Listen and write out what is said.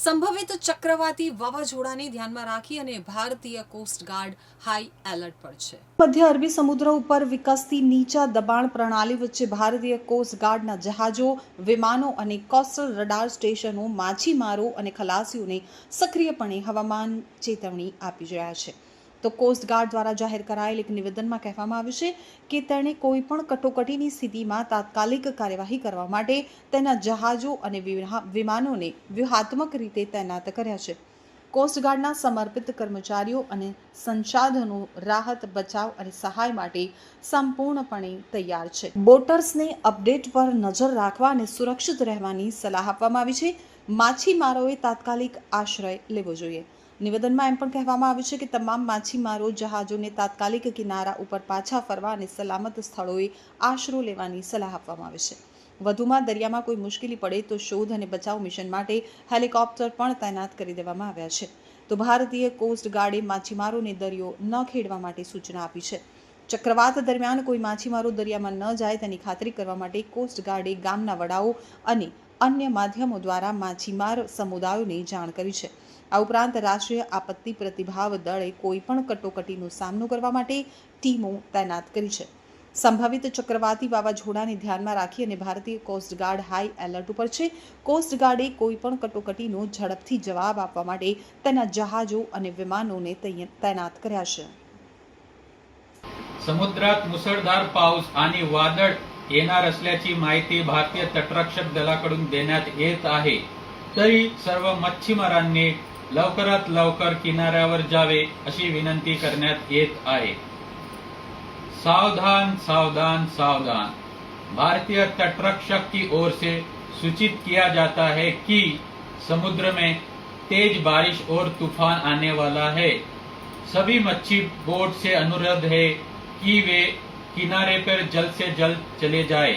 સંભવિત ચક્રવાતી વાવાઝોડાને ધ્યાનમાં રાખી અને ભારતીય કોસ્ટગાર્ડ હાઈ એલર્ટ પર છે. મધ્ય અરબી સમુદ્ર ઉપર વિકસતી નીચા દબાણ પ્રણાલી વચ્ચે ભારતીય કોસ્ટ ગાર્ડના જહાજો, વિમાનો અને કોસ્ટલ રડાર સ્ટેશનો માછીમારો અને ખલાસીઓને સક્રિયપણે હવામાન ચેતવણી આપી રહ્યા છે. તો કોસ્ટગાર્ડ દ્વારા જાહેર કરાયેલ એક નિવેદનમાં કહેવામાં આવ્યું છે કે તેણે કોઈપણ કટોકટીની સ્થિતિમાં તાત્કાલિક કાર્યવાહી કરવા માટે તેના જહાજો અને વિમાનોને વ્યૂહાત્મક રીતે તૈનાત કર્યા છે. કોસ્ટગાર્ડના સમર્પિત કર્મચારીઓ અને સંસાધનો રાહત, બચાવ અને સહાય માટે સંપૂર્ણપણે તૈયાર છે. બોટર્સને અપડેટ પર નજર રાખવા અને સુરક્ષિત રહેવાની સલાહ આપવામાં આવી છે. માછીમારોએ તાત્કાલિક આશ્રય લેવો જોઈએ. નિવેદનમાં એમ પણ કહેવામાં આવ્યું છે કે તમામ માછીમારો જહાજોને તાત્કાલિક કિનારા ઉપર પાછા ફરવા અને સલામત સ્થળોએ આશરો લેવાની સલાહ આપવામાં આવે છે. વધુમાં દરિયામાં કોઈ મુશ્કેલી પડે તો શોધ અને બચાવ મિશન માટે હેલિકોપ્ટર પણ તૈનાત કરી દેવામાં આવ્યા છે. તો ભારતીય કોસ્ટ ગાર્ડે માછીમારોને દરિયો ન ખેડવા માટે સૂચના આપી છે. ચક્રવાત દરમિયાન કોઈ માછીમારો દરિયામાં ન જાય તેની ખાતરી કરવા માટે કોસ્ટગાર્ડે ગામના વડાઓ અને અન્ય માધ્યમો દ્વારા માછીમાર સમુદાયોને જાણ કરી છે. આ ઉપરાંત રાષ્ટ્રીય આપત્તિ પ્રતિભાવ દળે કોઈપણ કટોકટીનો સામનો કરવા માટે ટીમો તૈનાત કરી છે. સંભવિત ચક્રવાતી વાવાઝોડાને ધ્યાનમાં રાખી અને ભારતીય કોસ્ટગાર્ડ હાઈ એલર્ટ ઉપર છે. કોસ્ટગાર્ડે કોઈપણ કટોકટીનો ઝડપથી જવાબ આપવા માટે તેના જહાજો અને વિમાનોને તૈનાત કર્યા છે. समुद्रात मुसळधार पाऊस आणि वादळ येणार असल्याची माहिती भारतीय तटरक्षक दलाकडून देण्यात येत आहे. तरी सर्व मच्छीमारांनी लवकरात लवकर किनाऱ्यावर जावे अशी विनंती करण्यात येत आहे. सावधान सावधान सावधान. भारतीय तटरक्षक की ओर से सूचित किया जाता है कि समुद्र में तेज बारिश और तूफान आने वाला है। सभी मच्छी बोट से अनुरोध है। कि वे किनारे पर जल्द से जल्द चले जाए